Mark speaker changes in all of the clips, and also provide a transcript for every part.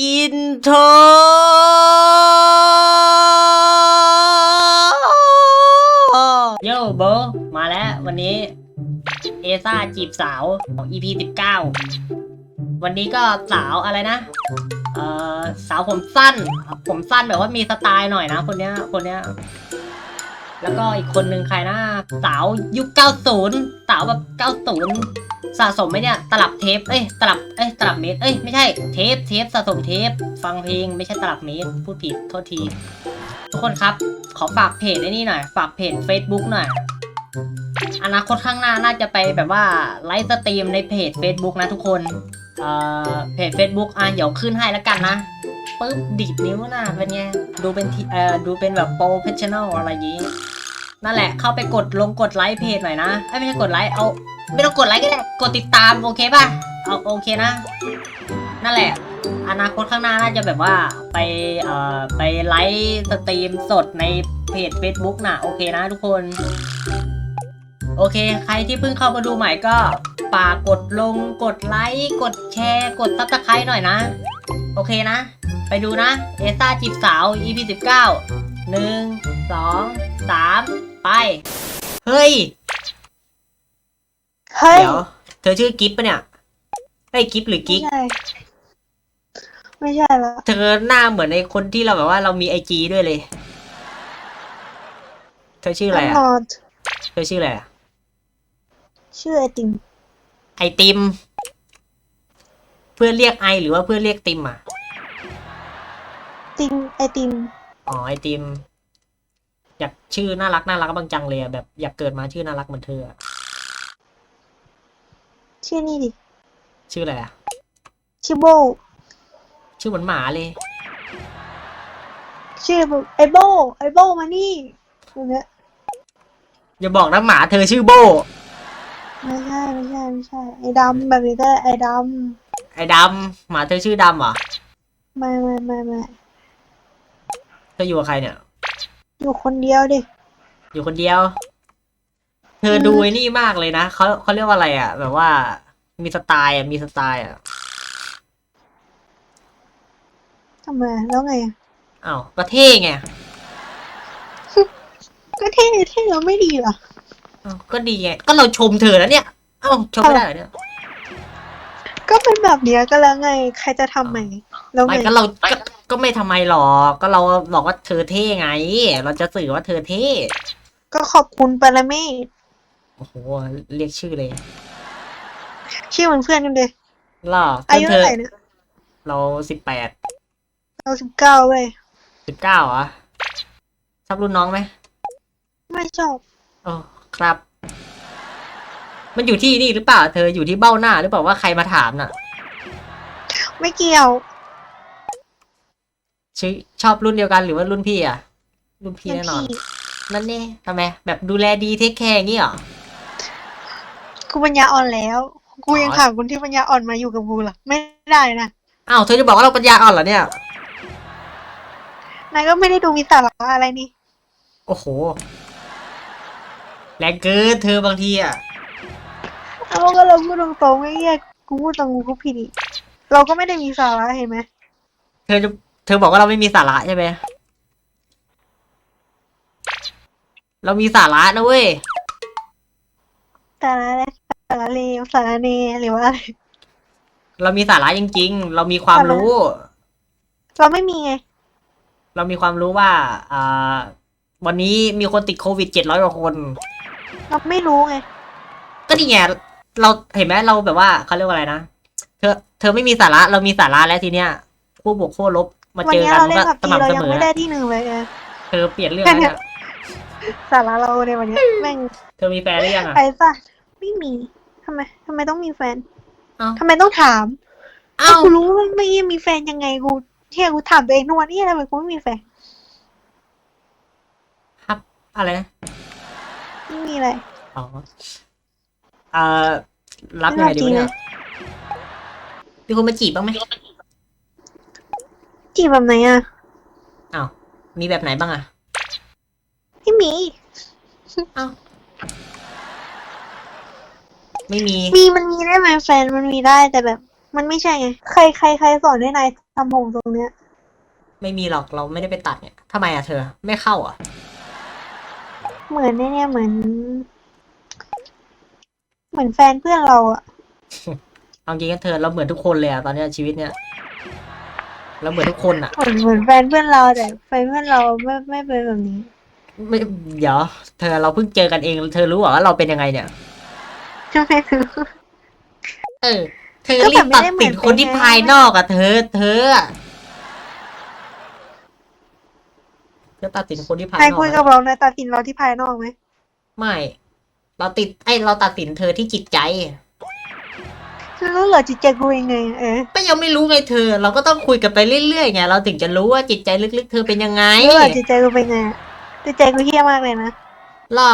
Speaker 1: อินโทรโยโบมาแล้ววันนี้ เอซ่าจีบสาวของ EP 19 วันนี้ก็สาวอะไรนะ เอ่อ สาวผมสั้น ผมสั้นแบบว่ามีสไตล์หน่อยนะ คนเนี้ยคนเนี้ย แล้วก็อีกคนนึงใครนะสาวยุค 90 สาวแบบ90 สะสมไหมเนี่ย ตลับเทป เอ้ย ตลับ เอ้ย ตลับเมตร เอ้ย ไม่ใช่ เทป เทป สะสมเทป ฟังเพลง ไม่ใช่ตลับเมตร พูดผิด โทษที ทุกคนครับ ขอฝากเพจไอ้นี่หน่อย ฝากเพจ Facebook หน่อย อนาคตข้างหน้าน่าจะไปแบบว่าไลฟ์สตรีมในเพจ Facebook นะทุกคน เอ่อ เพจ Facebook อะ เดี๋ยวขึ้นให้แล้วกันนะ ปึ๊บดีดนิ้วนะเป็นไงดูเป็นทีเอ่อดูเป็นแบบโปรเฟชชั่นอลอะไรอย่างงี้ นั่นแหละเข้าไปกดลงกดไลค์เพจหน่อยนะไม่ใช่กดไลค์เอา ไม่ต้องกดไลค์ก็ได้กดติดตามโอเคป่ะเอาโอเคนะ นั่นแหละ อนาคตข้างหน้าน่าจะแบบว่าไปเอ่อไปไลฟ์สตรีมสดในเพจ Facebook นะโอเคนะทุกคน โอเค ใครที่เพิ่งเข้ามาดูใหม่ก็ฝากกดลงกดไลค์ กดแชร์ กดซับสไครต์หน่อยนะ โอเคนะ ไปดูนะ เอซ่าจีบสาว EP 19หนึ่งสองสามไป เฮ้ย
Speaker 2: เฮ้ย
Speaker 1: เดี๋ยว เธอชื่อกิฟปะเนี่ยเฮ้ยกิฟหรือ
Speaker 2: ไม่
Speaker 1: กิ๊ก
Speaker 2: ใช่ไม่ใช่ละ
Speaker 1: เธอหน้าเหมือนในคนที่เราแบบว่าเรามีไอจีด้วยเลย เธอชื่ออะไร
Speaker 2: I'm
Speaker 1: อะ
Speaker 2: not
Speaker 1: เธอชื่ออะไรอะ
Speaker 2: ชื่อไอติม
Speaker 1: ไอติม เพื่อนเรียกไอหรือว่าเพื่อนเรียกติมอะ
Speaker 2: ติมไอติม
Speaker 1: อ๋อไอติม อยากชื่อน่ารักน่ารักบางจังเลยอะแบบอยากเกิดมาชื่อน่ารักเหมือนเธออะ
Speaker 2: ชื่อนี่ดิ
Speaker 1: ชื่ออะไรอะ
Speaker 2: ชื่อโบ
Speaker 1: ชื่อเหมือนหมาเลย
Speaker 2: ชื่อไอโบ ไอโบมานี่อย่างเงี้ย
Speaker 1: อย่าบอกนะหมาเธอชื่อโบ
Speaker 2: ไม่ใช่ไม่ใช่ไม่ใช่ ไอดำแบบนี้ก็ได้ไอด
Speaker 1: ไอดำหมาเธอชื่อดำเหรอำ
Speaker 2: ไม่ไม่ไม่ไม่
Speaker 1: เธออยู่กับใครเนี่ย
Speaker 2: อยู่คนเดียวดิ
Speaker 1: อยู่คนเดียว เธอดูไอ้นี่มากเลยนะเขาเขาเรียกว่าอะไรอะ แบบว่า มีสไตล์อะมีสไตล์อะ
Speaker 2: ทำไมแล้วไงอะ
Speaker 1: อ้าวก็เท่ไง
Speaker 2: ก็เท่เท่แล้วไม่ดีเหรอ
Speaker 1: อ้าวก็ดีไงก็เราชมเธอแล้วเนี่ยเอ้าชมไม่ได้เหรอเนี่ย
Speaker 2: ก็เป็นแบบเนี้ยก็แล้วไง ใครจะทำใหม่แล้วไง
Speaker 1: ไม่ก็เราก็ ก็ไม่ทำไมหรอก ก็เราบอกว่าเธอเท่ไง เราจะสื่อว่าเธอเท่
Speaker 2: ก็ขอบคุณปรเมศ
Speaker 1: โอ้โห เรียกชื่อเลย
Speaker 2: ชื่อเหมือนเพื่อนกันเลย
Speaker 1: ล่อ
Speaker 2: อายุ
Speaker 1: เธ
Speaker 2: เท่า
Speaker 1: อ
Speaker 2: ไหร่เนี่ย
Speaker 1: เราสิบแปด
Speaker 2: เราสิบเก้าเว้ย
Speaker 1: สิบเก้าอะชอบรุ่นน้องไหม
Speaker 2: ไม่ชอบ
Speaker 1: อ๋อครับ มันอยู่ที่นี่หรือเปล่า เธออยู่ที่เบ้าหน้าหรือเปล่าว่าใครมาถามน่ะ
Speaker 2: ไม่เกี่ยว
Speaker 1: ชื่อชอบรุ่นเดียวกันหรือว่ารุ่นพี่อะ รุ่นพี่แน่นอน
Speaker 2: พี่
Speaker 1: นั่นนี่ทำไม แบบดูแลดีเทคแคร์อย่างงี้เหรอ
Speaker 2: กูปัญญาอ่อนแล้ว กูยัง
Speaker 1: อ๋อ
Speaker 2: ถามคนที่ปัญญาอ่อนมาอยู่กับกูล่ะไม่ได้นะ
Speaker 1: อ้าวเธอจะบอกว่าเราปัญญาอ่อนเหรอเนี่ย
Speaker 2: นายก็ไม่ได้ดูมีสาระอะไรนี่
Speaker 1: โอ้โห แรงเกินเธอบางทีอะ
Speaker 2: เอาก็เราพูดตรงๆไอ้เหี้ยกูพูดตรงกูก็ผิดอีกเราก็ไม่ได้มีสาระเห็นไหม
Speaker 1: เธอจะ เธอบอกว่าเราไม่มีสาระใช่ไหมเรามีสาระนะเว้ย
Speaker 2: สาระอะไรสาระเลวสาระเนหรือว่าอะไร
Speaker 1: เรามีสาระจริง ๆ เรามีความรู้
Speaker 2: เราไม่มีไง
Speaker 1: เรามีความรู้ว่าอ่าวันนี้มีคนติดโควิดเจ็ดร้อยกว่าคน
Speaker 2: เราไม่รู้ไง
Speaker 1: ก็นี่ไงเราเห็นไหมเราแบบว่าเขาเรียกว่าอะไรนะ เธอ เธอไม่มีสาระ เรามีสาระแล้วทีเนี้ยคู่บวกคู่ลบ มา
Speaker 2: วัน
Speaker 1: เจอ
Speaker 2: นี้
Speaker 1: กัน
Speaker 2: เรา
Speaker 1: มัน
Speaker 2: เล่น
Speaker 1: ก็
Speaker 2: กับ
Speaker 1: ส
Speaker 2: ตีเรา
Speaker 1: ม่ำเส
Speaker 2: ยัง
Speaker 1: มอ
Speaker 2: ไม่ได้ที่หนึ่งเลยเออ
Speaker 1: เธอเปลี่ยนเรื่องแล้วเนี่ย
Speaker 2: สาระเราในวันเนี้ยแม่ง
Speaker 1: เธอมีแฟนหรือยังอะ
Speaker 2: ไอ้สัสไม่มีทำไมทำไมต้องมีแฟน
Speaker 1: เอ้า
Speaker 2: ทำไมต้องถาม
Speaker 1: เอ้า
Speaker 2: กูรู้ว่าไม่มีแฟนยังไงกูเที่ยกูถามตัวเองทุกวันนี่ทำไมกูไม่มีแฟน
Speaker 1: ครับอะไรนะ
Speaker 2: ไม่มีอะไร
Speaker 1: อ๋อเอ่อรับยังไงดีวะเนี่ยมีคนมาจีบบ้างไหม
Speaker 2: จีบแบบไหนอะ
Speaker 1: อ้าวมีแบบไหนบ้างอะ
Speaker 2: ไม่มี
Speaker 1: อ้าวไม่มี
Speaker 2: มีมันมีได้ไหมแฟนมันมีได้แต่แบบ มันไม่ใช่ไง ใครใครใครสอนให้นายทำผมตรงเนี้ย
Speaker 1: ไม่มีหรอกเราไม่ได้ไปตัดเนี่ยทำไมอะเธอ ไม่เข้าอะ
Speaker 2: เหมือนเนี่ยเนี่ยเหมือน เหมือนแฟนเพื่อนเราอะ
Speaker 1: เอาจริงกันเธอเราเหมือนทุกคนเลยอะตอนเนี้ยชีวิตเนี้ย เราเหมือนทุกคนอะ
Speaker 2: เหมือนเหมือนแฟนเพื่อนเราแต่แฟนเพื่อนเราไม่ไม่เป็นแบบนี้
Speaker 1: ไม่เดี๋ยวเธอเราเพิ่งเจอกันเอง เธอรู้เหรอว่าเราเป็นยังไงเนี่ย
Speaker 2: จะไม่รู้
Speaker 1: เออ เธอ
Speaker 2: ก็
Speaker 1: รี
Speaker 2: แบบบ
Speaker 1: ตัด
Speaker 2: ไม่ได้เหมื
Speaker 1: สิ
Speaker 2: อนน
Speaker 1: คนที่
Speaker 2: เป็นไง
Speaker 1: ภายนอกอะ เธอ เธออะเธอตัดสินคนที่ภาย
Speaker 2: นาย
Speaker 1: นอก
Speaker 2: คุย
Speaker 1: อะ
Speaker 2: กับเรานายตัดสินเราที่ภายนอกไหม
Speaker 1: ไม่ เราติดไอยเราตัดสินเธอที่จิตใจ
Speaker 2: ฉัน รู้เหรอจิตใจกูยังไงเออ
Speaker 1: ก็ยังไม่รู้ไงเธอ เราก็ต้องคุยกันไปเรื่อยๆไงเราถึงจะรู้ว่าจิตใจลึกๆ เธอเป็นยังไง
Speaker 2: รู้เหรอจิตใจกูเป็นไงอะจิตใจกูเฮี้ยมากเลยนะ
Speaker 1: ล่อ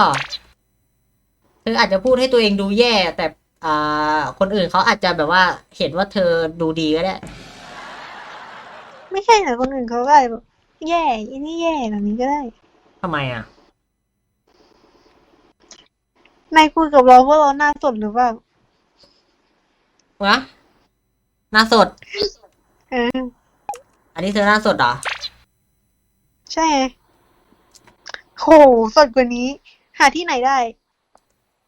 Speaker 1: เธออาจจะพูดให้ตัวเองดูแย่ แต่อ่าคนอื่นเขาอาจจะแบบว่าเห็นว่าเธอดูดีก็ได้
Speaker 2: ไม่ใช่แต่คนอื่นเขาก็อาจจะแบบแย่อันนี้แย่แบบนี้ก็ได้
Speaker 1: ทำไมอะ
Speaker 2: นายคุยกับเราว่าเราหน้าสดหรือเปล่า วะ
Speaker 1: หน้าสด
Speaker 2: เออ
Speaker 1: อันนี้เธอหน้าสดเหรอ
Speaker 2: ใช่ไงโหสดกว่านี้ หาที่ไหนได้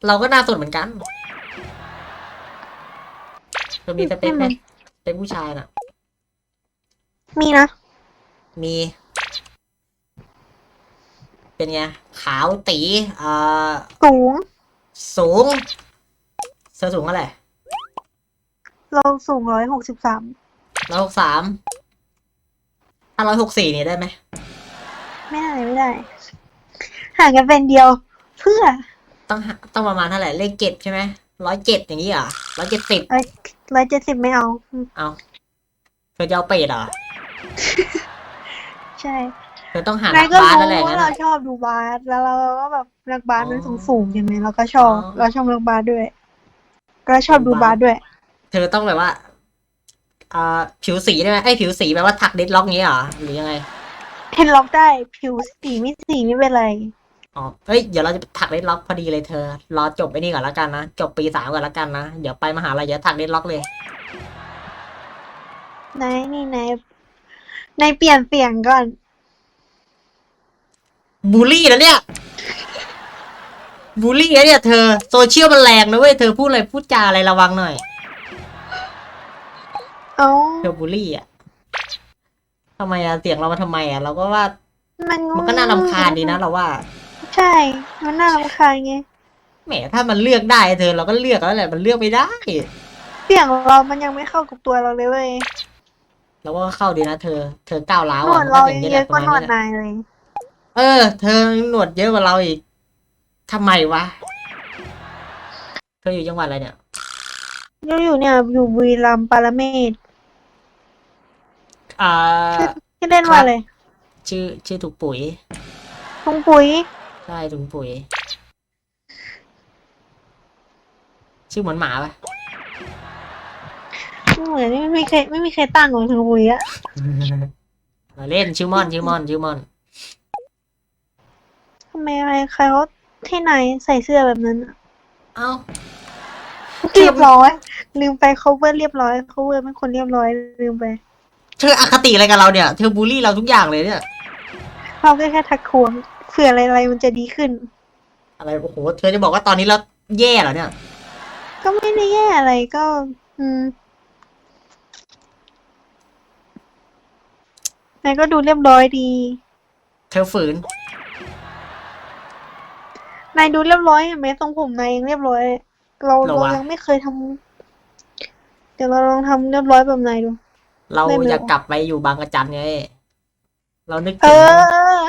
Speaker 1: เราก็หน้าสดเหมือนกันเธอมีสเปคไหมสเปคผู้ชายน่ะ
Speaker 2: มีนะ
Speaker 1: มี เป็นไง ขาวตีอ่า
Speaker 2: สูง
Speaker 1: สูง เธอสูงเท่าไหร่
Speaker 2: เราสูงร้อยหกสิบสาม
Speaker 1: ร้อยหกสามถ้าร้อยหกสี่นี่ได้ไหม
Speaker 2: ไม่ได้ไม่ได้ ห่างกันเป็นเดียว เพื่อ
Speaker 1: ต้องหาต้องประมาณเท่าไหร่เลขเจ็ดใช่ไหมร้อยเจ็ดอย่างนี้เหรอร้อยเจ็ดสิบ
Speaker 2: ร้อยเจ็ดสิบไม่เอา
Speaker 1: เอาเธอจะเอาเป็ดเหรอ
Speaker 2: ใช่
Speaker 1: เธอต้องหานั
Speaker 2: นาย
Speaker 1: ก
Speaker 2: ก็
Speaker 1: บาส
Speaker 2: รู้
Speaker 1: แล้วแหละ
Speaker 2: ว่า
Speaker 1: งั้น
Speaker 2: เรา
Speaker 1: อะ
Speaker 2: ชอบดูบาสแล้วเราก็แบบนักบาสมัน
Speaker 1: อ๋
Speaker 2: สู
Speaker 1: อ
Speaker 2: งสูงๆใช่ไหมเราก็ชอบ
Speaker 1: อ๋อ
Speaker 2: เราชอบนักบาสด้วย ก็ชอบดูบาสด้วย
Speaker 1: เธอต้องแบบว่าอ่าผิวสีได้ไหมไอ้ยผิวสีแปลว่าถักเด็ดล็อกงี้เหรอหรือยังไง
Speaker 2: เทนล็อกได้ผิวสีไม่สีไม่เป็นไร
Speaker 1: อ๋อ เฮ้ย เดี๋ยวเราจะถักเด็ดล็อกพอดีเลยเธอ รอจบไอ้นี่ก่อนแล้วกันนะ จบปีสามก่อนแล้วกันนะ เดี๋ยวไปมหาลัยเดี๋ยวถักเด็ดล็อกเลย
Speaker 2: นายนี่นายนายเปลี่ยนเสียงก่อน
Speaker 1: บูลลี่นะเนี่ย บูลลี่นะเนี่ยเธอ โซเชียลมันแรงนะเว้ย เธอพูดอะไรพูดจาอะไรระวังหน่อย
Speaker 2: เอ้า
Speaker 1: เธอบูลลี่อะทำไมอะเสียงเรามาทำไมอะเราก็ว่า
Speaker 2: มัน
Speaker 1: มันก็น่ารำคาญดีนะเราว่า
Speaker 2: ใช่ มันน่ารำคาญไง
Speaker 1: แหมถ้ามันเลือกได้เธอเราก็เลือกแล้วแหละ มันเลือกไม่ได้
Speaker 2: เสียงเรามันยังไม่เข้ากับตัวเราเลยเว้ย
Speaker 1: เราว่าเข้าดีนะเธอ เธอก้าวร้าว
Speaker 2: หนว
Speaker 1: อะ
Speaker 2: ด
Speaker 1: มัน
Speaker 2: เรา
Speaker 1: ก็อย่าง
Speaker 2: ยัง
Speaker 1: นี้
Speaker 2: เย
Speaker 1: แหละ
Speaker 2: อะ
Speaker 1: ป
Speaker 2: ก
Speaker 1: ระ
Speaker 2: ว่า
Speaker 1: มาณ
Speaker 2: หนวด
Speaker 1: นี้แหละ
Speaker 2: นายเลย
Speaker 1: เออ เธอหนวดเยอะกว่าเราอีกทำไมวะ เธออยู่จังหวัดอะไรเนี่ย
Speaker 2: อยู่อยู่เนี่ยอยู่บุรีรัมย์ปาราเมศ
Speaker 1: อ่า
Speaker 2: ที่เล่นว่าเลย
Speaker 1: ชื่อชื่อถูกปุ๋ย
Speaker 2: ทุงปุ๋ย
Speaker 1: ใช่ถุงปุ๋ย ชื่อเหมือนหมาปะ
Speaker 2: เหมือนไม่มีใครไม่มีใครตั้งของทุงปุ๋ยอะ
Speaker 1: มาเล่นชื่อมอนชื่อมอนชื่อมอน
Speaker 2: ทำไมใครใครเขาให้นายใส่เสื้อแบบนั้นอะ
Speaker 1: เอ้า
Speaker 2: เรียบร้อย ลืมไป cover เรียบร้อย cover เป็นคนเรียบร้อยลืมไป
Speaker 1: เธออคติอะไรกับเราเนี่ยเธอบูลลี่เราทุกอย่างเลยเนี่ย
Speaker 2: เราก็แค่ทักทวงเผื่ออะไรอะไรมันจะดีขึ้น
Speaker 1: อะไรโอ้โหเธอจะบอกว่าตอนนี้เราแย่เหรอเนี่ย
Speaker 2: ก็ไม่ได้แย่อะไรก็ อืมนายก็ดูเรียบร้อยดี
Speaker 1: เธอฝืน
Speaker 2: นายดูเรียบร้อยเห็นไหมทรงผมนายยังเรียบร้อย เรา
Speaker 1: เหรอ
Speaker 2: เรา
Speaker 1: วะ
Speaker 2: ยังไม่เคยทำเดี๋ยวเราลองทำเรียบร้อยแบบนายดู
Speaker 1: เรา
Speaker 2: ไม่รู้
Speaker 1: อยากกลับไปอยู่บางกระจันไงเรานึก
Speaker 2: เอ
Speaker 1: ถึง
Speaker 2: อ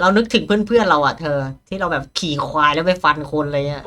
Speaker 1: เรานึกถึงเพื่อนๆเราอะเธอ ที่เราแบบขี่ควายแล้วไปฟันคนอะไรเงี้ย